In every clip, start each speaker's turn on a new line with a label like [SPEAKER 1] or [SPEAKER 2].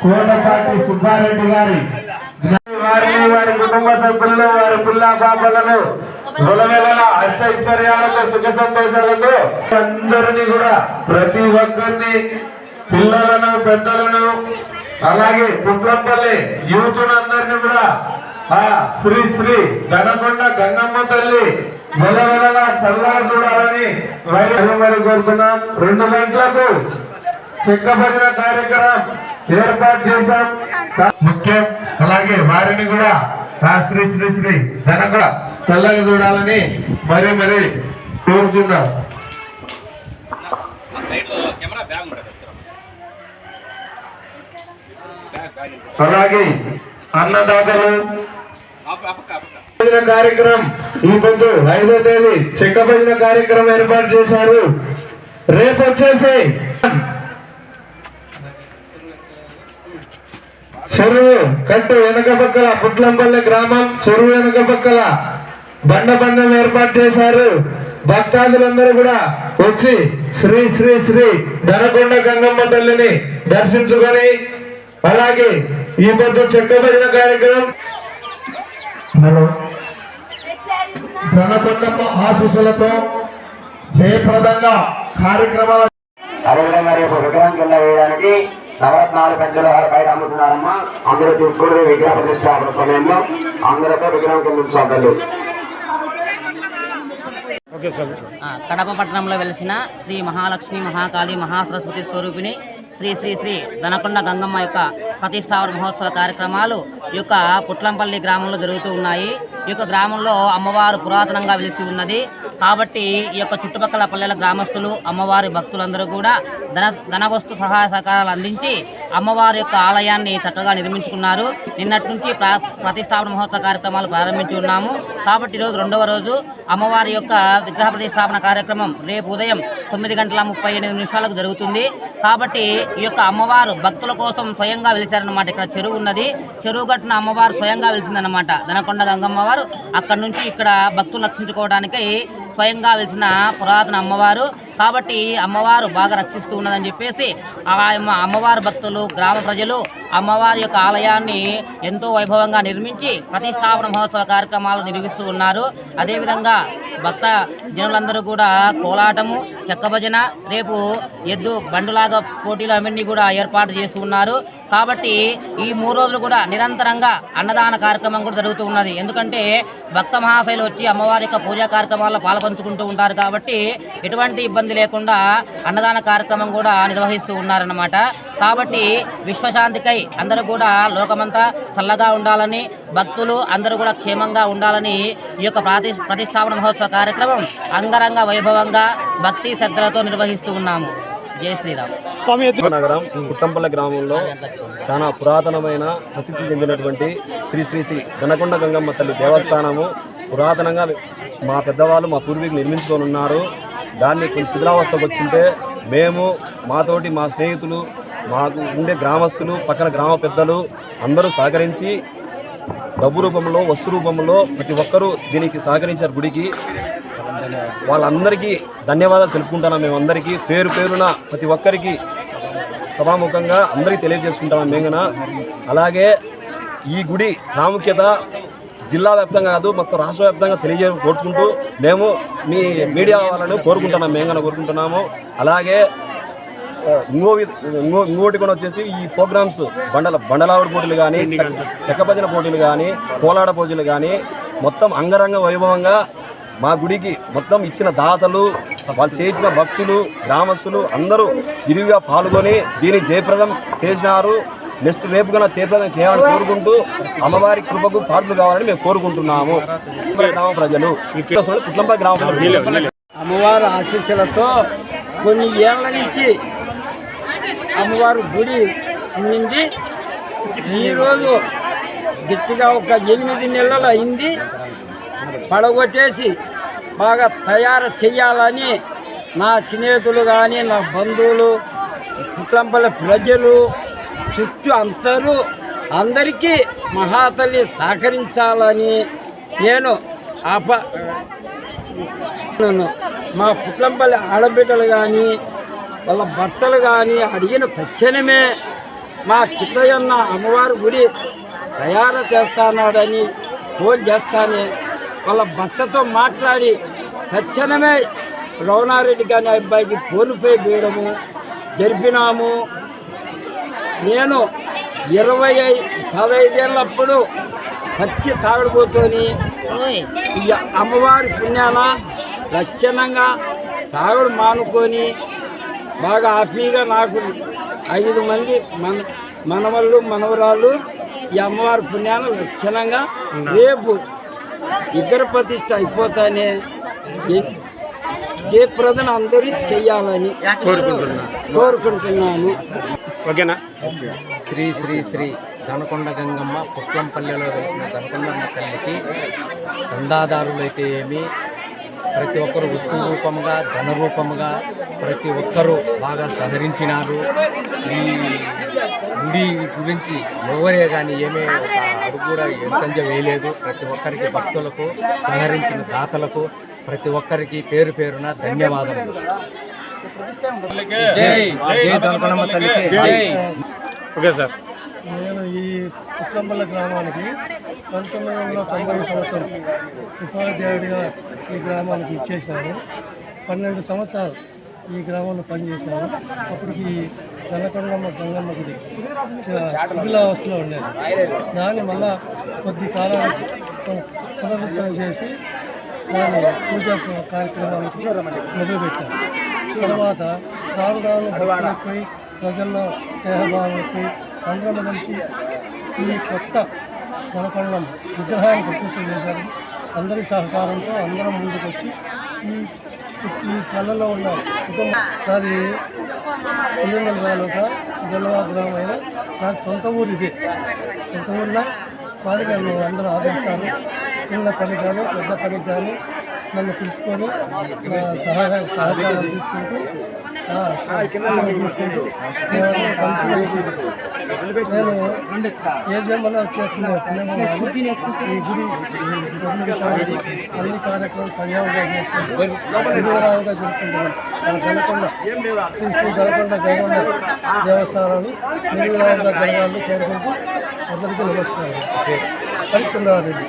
[SPEAKER 1] కోటపాటి సుబ్బారెడ్డి గారి వారిని వారి కుటుంబ సభ్యులను వారి పిల్లా పాపలను వెలవెలల అష్టైశ్వర్యాలతో సుఖ సంతోషాలతో అందరినీ కూడా ప్రతి ఒక్కరిని పిల్లలను పెద్దలను అలాగే పుట్లంపల్లి యూతును అందరినీ కూడా ఆ శ్రీ శ్రీ గణకొండ గంగమ్మ తల్లి వెలవెలలా చల్లగా చూడాలని మరి కోరుతున్నాం. రెండు గంటలకు చెక్కబడిన కార్యక్రమం ఏర్పాటు చేశాం. ముఖ్యం అలాగే వారిని కూడా శ్రీ శ్రీ శ్రీ ధన కూడా చల్లగా చూడాలని మరీ మరీ కోరుచున్నాం. అలాగే అన్నదాతలు భజన కార్యక్రమం ఈ పొద్దు ఐదో తేదీ చెక్క భజన కార్యక్రమం ఏర్పాటు చేశారు. రేపు వచ్చేసి చెరువు కట్టు వెనక పక్కల పుట్లంపల్లె గ్రామం చెరువు వెనక పక్కల బండ బంధం ఏర్పాటు చేశారు. భక్తాదులందరూ కూడా వచ్చి శ్రీ శ్రీ శ్రీ ధనకొండ గంగమ్మ తల్లిని దర్శించుకొని అలాగే ఈ పొద్దు చెక్క భజన కార్యక్రమం హలో. ధనకొండమ్మ ఆశీస్సులతో జయప్రదంగా కార్యక్రమాల
[SPEAKER 2] అదేవిధంగా రేపు విగ్రహం కింద వేయడానికి నవరత్నాలు పెంచలు వారు బయట అమ్ముతున్నారమ్మా. అందరూ తీసుకుని విగ్రహ ప్రతిష్టాపన సమయంలో అందరితో విగ్రహం కింద ఉంచాలి
[SPEAKER 3] ఆ, కడప పట్టణంలో వెలిసిన శ్రీ మహాలక్ష్మి మహాకాళి మహాసరస్వతి స్వరూపిణి శ్రీ శ్రీ శ్రీ దనకొండ గంగమ్మ యొక్క ప్రతిష్టాపన మహోత్సవ కార్యక్రమాలు ఈ యొక్క పుట్లంపల్లి గ్రామంలో జరుగుతూ ఉన్నాయి. ఈ యొక్క గ్రామంలో అమ్మవారు పురాతనంగా వెలిసి ఉన్నది. కాబట్టి ఈ యొక్క చుట్టుపక్కల పల్లెల గ్రామస్తులు అమ్మవారి భక్తులందరూ కూడా ధన ధన వస్తు సహాయ సహకారాలు అందించి అమ్మవారి యొక్క ఆలయాన్ని చక్కగా నిర్మించుకున్నారు. నిన్నటి నుంచి ప్ర- ప్రతిష్టాపన మహోత్సవ కార్యక్రమాలు ప్రారంభించి ఉన్నాము. కాబట్టి ఈరోజు రెండవ రోజు అమ్మవారి యొక్క విగ్రహ ప్రతిష్టాపన కార్యక్రమం రేపు ఉదయం తొమ్మిది గంటల ముప్పై ఎనిమిది నిమిషాలకు జరుగుతుంది. కాబట్టి ఈ యొక్క అమ్మవారు భక్తుల కోసం స్వయంగా వెలిసారనమాట ఇక్కడ చెరువు ఉన్నది. చెరువు గట్టున అమ్మవారు స్వయంగా వెలిసిందనమాట దనకొండ గంగమ్మవారు అక్కడ నుంచి ఇక్కడ భక్తులు రక్షించుకోవడానికి స్వయంగా వెలిసిన పురాతన అమ్మవారు. కాబట్టి అమ్మవారు బాగా రక్షిస్తూ ఉన్నదని చెప్పేసి ఆ అమ్మవారి భక్తులు గ్రామ ప్రజలు అమ్మవారి యొక్క ఆలయాన్ని ఎంతో వైభవంగా నిర్మించి ప్రతిష్టాపన మహోత్సవ కార్యక్రమాలు నిర్వహిస్తూ ఉన్నారు. అదేవిధంగా భక్త జనులందరూ కూడా కోలాటము చెక్క భజన రేపు ఎద్దు బండులాగా పోటీలు అవన్నీ కూడా ఏర్పాటు చేసి ఉన్నారు. కాబట్టి ఈ మూడు రోజులు కూడా నిరంతరంగా అన్నదాన కార్యక్రమం కూడా జరుగుతూ ఉన్నది. ఎందుకంటే భక్త మహాశైలు వచ్చి అమ్మవారి యొక్క పూజా కార్యక్రమాల్లో పాల్పంచుకుంటూ ఉంటారు కాబట్టి ఎటువంటి ఇబ్బంది లేకుండా అన్నదాన కార్యక్రమం కూడా నిర్వహిస్తూ ఉన్నారన్నమాట. కాబట్టి విశ్వశాంతికై అందరూ కూడా లోకమంతా చల్లగా ఉండాలని భక్తులు అందరూ కూడా క్షేమంగా ఉండాలని ఈ యొక్క ప్రతి ప్రతిష్టాపన మహోత్సవ కార్యక్రమం అంగరంగ వైభవంగా భక్తి శ్రద్ధలతో నిర్వహిస్తూ ఉన్నాము. జై శ్రీరామ్.
[SPEAKER 4] నగరం పుట్టంపల్లి గ్రామంలో చాలా పురాతనమైన ప్రసిద్ధి చెందినటువంటి శ్రీ శ్రీ శ్రీ దనకొండ గంగమ్మ తల్లి దేవస్థానము. పురాతనంగా మా పెద్దవాళ్ళు మా పూర్వీకులు నిర్మించుకొని ఉన్నారు. దాన్ని కొన్ని శిథిలావస్థకు వచ్చింటే మేము మాతోటి మా స్నేహితులు మాకు ఉండే గ్రామస్తులు పక్కన గ్రామ పెద్దలు అందరూ సహకరించి డబ్బు రూపంలో వస్తు రూపంలో ప్రతి ఒక్కరూ దీనికి సహకరించారు గుడికి. వాళ్ళందరికీ ధన్యవాదాలు తెలుపుకుంటున్నాం మేమందరికీ పేరు పేరున ప్రతి ఒక్కరికి సభాముఖంగా అందరికీ తెలియజేసుకుంటాం మేఘన అలాగే ఈ గుడి ప్రాముఖ్యత జిల్లా వ్యాప్తంగా కాదు మొత్తం రాష్ట్ర వ్యాప్తంగా తెలియజే కోరుకుంటూ మేము మీ మీడియా వాళ్ళను కోరుకుంటున్నాం మేఘన కోరుకుంటున్నాము. అలాగే ఇంకో ఇంకో ఇంకోటి కూడా వచ్చేసి ఈ ప్రోగ్రామ్స్ బండల బండలావుడి పోటీలు కానీ చెక్క భజన పోటీలు కానీ కోలాడ పోటీలు కానీ మొత్తం అంగరంగ వైభవంగా మా గుడికి మొత్తం ఇచ్చిన దాతలు వాళ్ళు చేసిన భక్తులు గ్రామస్తులు అందరూ విరివిగా పాల్గొని దీన్ని జయప్రదం చేసినారు. నెక్స్ట్ రేపు కన్నా జయప్రదం చేయాలని కోరుకుంటూ అమ్మవారి కృపకు పాటలు కావాలని మేము కోరుకుంటున్నాము. గ్రామ ప్రజలు పుట్లంపల్లి గ్రామ
[SPEAKER 5] అమ్మవారి ఆశీస్సులతో కొన్ని ఏళ్ళ నుంచి అమ్మవారు గుడి ఉండింది ఈరోజు గట్టిగా ఒక ఎనిమిది నెలలు అయింది. పడగొట్టేసి బాగా తయారు చేయాలని నా స్నేహితులు కానీ నా బంధువులు కుట్లంపల్లి ప్రజలు చుట్టూ అందరూ అందరికీ మహాతల్లి సహకరించాలని నేను ఆప మా పుట్లంపల్లి ఆడబిడ్డలు కానీ వాళ్ళ భర్తలు కానీ అడిగిన తక్షణమే మా కిట్టయ్యన్న అమ్మవారి గుడి తయారు చేస్తానాడని ఫోన్ చేస్తానే వాళ్ళ భర్తతో మాట్లాడి తక్షణమే రవణారెడ్డి గారి అబ్బాయికి ఫోన్పై వేయడము జరిపినాము. నేను ఇరవై ఐ- పదైదేళ్ళప్పుడు పచ్చి తాగడిపోతోని ఈ అమ్మవారి పుణ్యాన లక్షణంగా తాగుడు మానుకొని బాగా హ్యాపీగా నాకు ఐదు మంది మన మనవళ్ళు మనవరాళ్ళు ఈ అమ్మవారి పుణ్యాన లక్షణంగా రేపు ఇద్దరు ప్రతిష్ట అయిపోతానే జయప్రదను అందరూ చెయ్యాలని కోరుకుంటున్నాను.
[SPEAKER 4] ఓకేనా?
[SPEAKER 6] శ్రీ శ్రీ శ్రీ దనకొండ గంగమ్మ పుట్లంపల్లెలో వెలిసిన దనకొండమ్మ తల్లికి చందాదారులైతే ఏమి ప్రతి ఒక్కరు వస్తు రూపముగా ధన రూపముగా ప్రతి ఒక్కరూ బాగా సహరించినారు. ఈ గుడి గురించి ఎవరే కానీ ఏమీ ఒక అడుగు కూడా ఎంతంజ వేయలేదు. ప్రతి ఒక్కరికి భక్తులకు సహరించిన దాతలకు ప్రతి ఒక్కరికి పేరు పేరున ధన్యవాదములు. జై. జై. దనకొండమ్మ తల్లికి. జై.
[SPEAKER 4] Okay sir.
[SPEAKER 7] నేను ఈ పుట్టంబల్ల గ్రామానికి పంతొమ్మిది వందల తొంభై సంవత్సరం ఉపాధ్యాయుడిగా ఈ గ్రామానికి ఇచ్చేసాను పన్నెండు సంవత్సరాలు ఈ గ్రామంలో పనిచేశాను. అప్పటికి జనకొండమ్మ గంగమ్మ గుడి శిథిలావస్థలో ఉండేది. దాన్ని మళ్ళా కొద్ది కాలానికి పునరుద్ధరణ చేసి దాన్ని పూజా కార్యక్రమానికి మొదలుపెట్టాను. తర్వాత రాను రాను భక్తులు ఎక్కువై ప్రజల్లో స్నేహభావం ఎక్కువై అందరం కలిసి ఈ కొత్త జనకొండం విగ్రహాన్ని ప్రతిష్ట చేశారు. అందరి సహకారంతో అందరం ముందుకు వచ్చి ఈ ఈ కళ్ళలో ఉన్న కుటుంబం అది పులిందల తాలూకా జలవా గ్రామైన నాకు సొంత ఊరు ఇది. సొంత ఊర్లో వారి నన్ను అందరూ ఆదరిస్తారు. చిన్న పని కానీ పెద్ద పనికి కానీ నన్ను పిలుచుకొని సహాయ సహకారం తీసుకుంటూ నేను కలిసి నేను ఏ జన్మలో చేసుకునే పుణ్యమో కానీ ఈ గుడి అన్ని కార్యక్రమం సంయోగంగా చేసుకుంటూ విధివరాలుగా జరుపుకుంటున్నాను. మన గణకొండ శ్రీ గణకొండ గైకొండ దేవస్థానాన్ని నిర్విరాలుగా జరగాలని కోరుకుంటూ అందరికీ నమస్కారం. హరిచంద్రారెడ్డి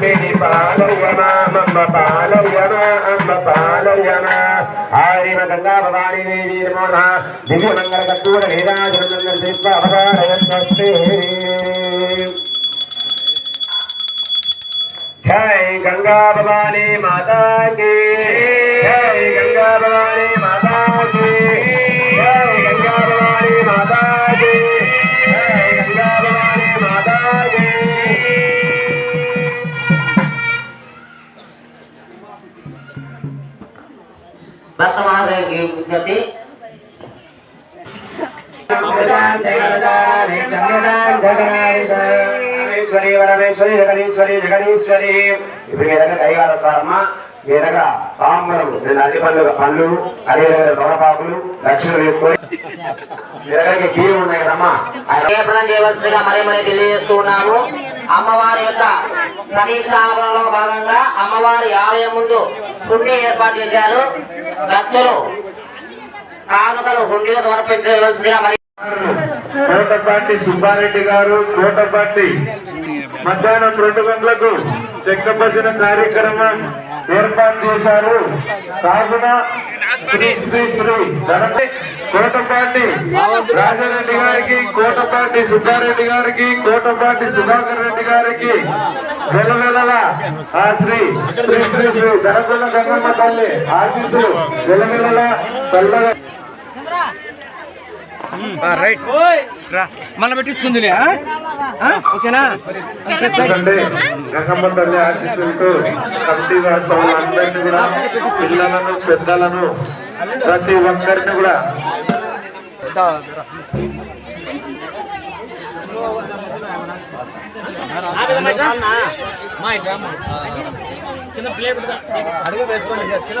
[SPEAKER 1] రూపిణి పాలయన మమ్మ పాలయన అమ్మ పాలయన ఆరిమ గంగా భవాని దేవి నమో నమః దివ్య మంగళ కర్పూర వేదాజనందన శిల్ప అవతారయత్నస్తే జై గంగా భవాని మాతా కీ జై గంగా భవాని మాతా కీ
[SPEAKER 3] భక్త మహాదేవికి విజ్ఞప్తి
[SPEAKER 1] జగదీశ్వరి వరమేశ్వరి జగదీశ్వరి జగదీశ్వరి ఇప్పుడు మీ దగ్గర మీ దగ్గర తాంబరం నేను అన్ని పనులు పనులు అదేవిధంగా దొరపాకులు దక్షిణ తీసుకొని మీ దగ్గరికి బియ్యం ఉన్నాయి కదమ్మా ఆయన
[SPEAKER 3] జయప్రదం చేయవలసిందిగా మరీ మరీ తెలియజేస్తూ ఉన్నాము అమ్మవారి యొక్క ప్రతిష్టాపనలో భాగంగా అమ్మవారి ఆలయం ముందు హుండీ ఏర్పాటు చేశారు. భక్తులు కానుకలు హుండీలో సమర్పించవలసిందిగా మరి
[SPEAKER 1] కోటపాటి సుబ్బారెడ్డి గారు కోటపాటి మధ్యాహ్నం రెండు గంటలకు భజన కార్యక్రమం ఏర్పాటు చేశారు. కావున శ్రీ శ్రీ శ్రీ ధనపతి కోటపాటి రాజారెడ్డి గారికి కోటపాటి సుబ్బారెడ్డి గారికి కోటపాటి సుధాకర్ రెడ్డి గారికి వెలవెలల ఆ శ్రీ శ్రీ శ్రీ శ్రీ ధనకుల గంగమ్మ తల్లి ఆశీస్సులు వెలవెలల చల్లగా
[SPEAKER 6] రైట్. మళ్ళీ పెట్టించుకుంది ఓకేనా?
[SPEAKER 1] ఎందుకంటే గంగమ్మ తల్లి ఆశీస్సులతో కమిటీ వాస్తవులందరినీ కూడా పిల్లలను పెద్దలను ప్రతి ఒక్కరిని కూడా
[SPEAKER 6] అడుగు వేసుకోండి కింద